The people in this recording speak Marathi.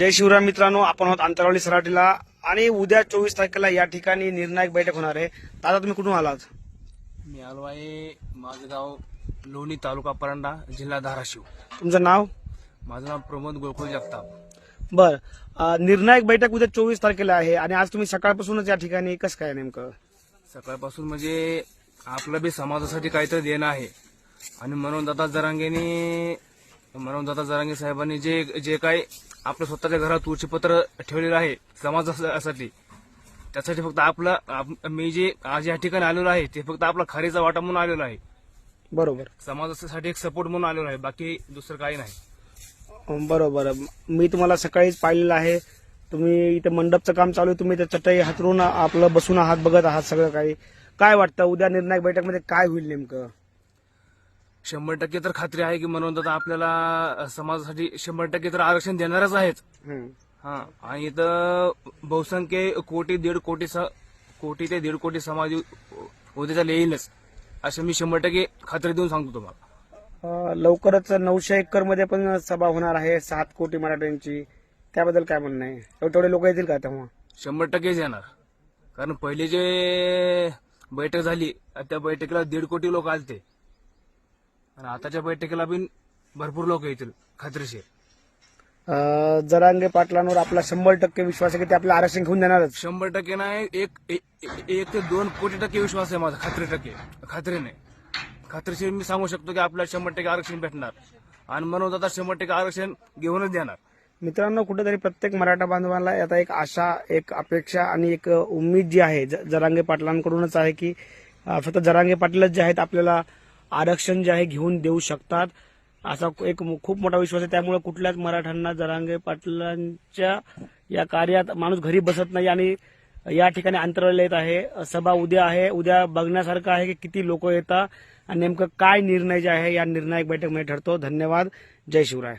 जय शिवराय मित्रांनो आपण आहोत आंतरवाली सराटीला आणि उद्या चोवीस तारखेला या ठिकाणी निर्णायक बैठक होणार आहे. दादा तुम्ही कुठून आलात? मी आलो आहे माझं गाव लोणी तालुका परांडा जिल्हा धाराशिव. तुमचं नाव? माझं नाव प्रमोद गोकुळ जगताप. बर निर्णायक बैठक उद्या चोवीस तारखेला आहे आणि आज तुम्ही सकाळपासूनच या ठिकाणी कसं काय नेमकं? सकाळपासून म्हणजे आपलं बी समाजासाठी काहीतरी देणं आहे. आणि म्हणून दादा जरांगेने म्हणून दादा जरांगे साहेबांनी जे जे काही आपलं स्वतःच्या घरात तुळशीपत्र ठेवलेलं आहे समाजासाठी त्यासाठी फक्त आपलं आप- मी जे आज या ठिकाणी आलेलो आहे ते फक्त आपला खारीचा वाटा म्हणून आलेलो आहे. बरोबर. समाजासाठी एक सपोर्ट म्हणून आलेलो आहे बाकी दुसरं काही नाही. बरोबर. मी तुम्हाला सकाळीच पाहिलेलं आहे. तुम्ही इथे मंडपचं काम चालू आहे तुम्ही त्या चटई हातरून आपलं बसून आहात बघत आहात सगळं काही. काय वाटतं? उद्या निर्णायक बैठकमध्ये काय होईल नेमकं? शंभर टक्के तर खात्री आहे की म्हणून दादा आपल्याला समाजासाठी शंभर टक्के तर आरक्षण देणारच आहेत. हं. हा आणि इथं बहुसंख्य कोटी दीड कोटी स- कोटी ते दीड कोटी समाज उद्याचा येईलच असं मी शंभर टक्के खात्री देऊन सांगतो तुम्हाला. लवकरच नऊशे एकरमध्ये पण सभा होणार आहे सात कोटी मराठ्यांची. त्याबद्दल काय म्हणणं आहे? तेवढे लोक येतील का तेव्हा? शंभर टक्केच येणार. कारण पहिली जे बैठक झाली त्या बैठकीला दीड कोटी लोक आलते. आणि आताच्या बैठकीला बी भरपूर लोक येतील खात्रीशीर. अं, जरांगे पाटलांवर आपला शंभर टक्के विश्वास आहे की ते आपलं आरक्षण घेऊन देणारच. शंभर टक्के नाही एक एक एक ते दोन कोटी टक्के विश्वास आहे माझा खात्री टक्के खात्रीने खात्रीशीर मी सांगू शकतो की आपल्याला शंभर टक्के आरक्षण भेटणार. आणि म्हणून आता शंभर टक्के आरक्षण घेऊनच देणार. मित्रांनो कुठेतरी प्रत्येक मराठा बांधवांना आता एक आशा एक अपेक्षा आणि एक उमेद जी आहे ज- जरांगे पाटलांकडूनच आहे की अं, फक्त जरांगे पाटीलच जे आहेत आपल्याला आरक्षण जे आहे घेऊन देऊ शकतात असा एक खूप मोठा विश्वास आहे. त्यामुळे कुठल्याच मराठ्यांना जरांगे पाटलांच्या या कार्यात माणूस घरी बसत नाही आणि या ठिकाणी अंतराळ येत आहे. सभा उद्या आहे. उद्या बघण्यासारखं आहे की किती लोक येतात आणि नेमकं काय निर्णय जे आहे या निर्णायक बैठकमध्ये ठरतो. धन्यवाद. जय शिवराय.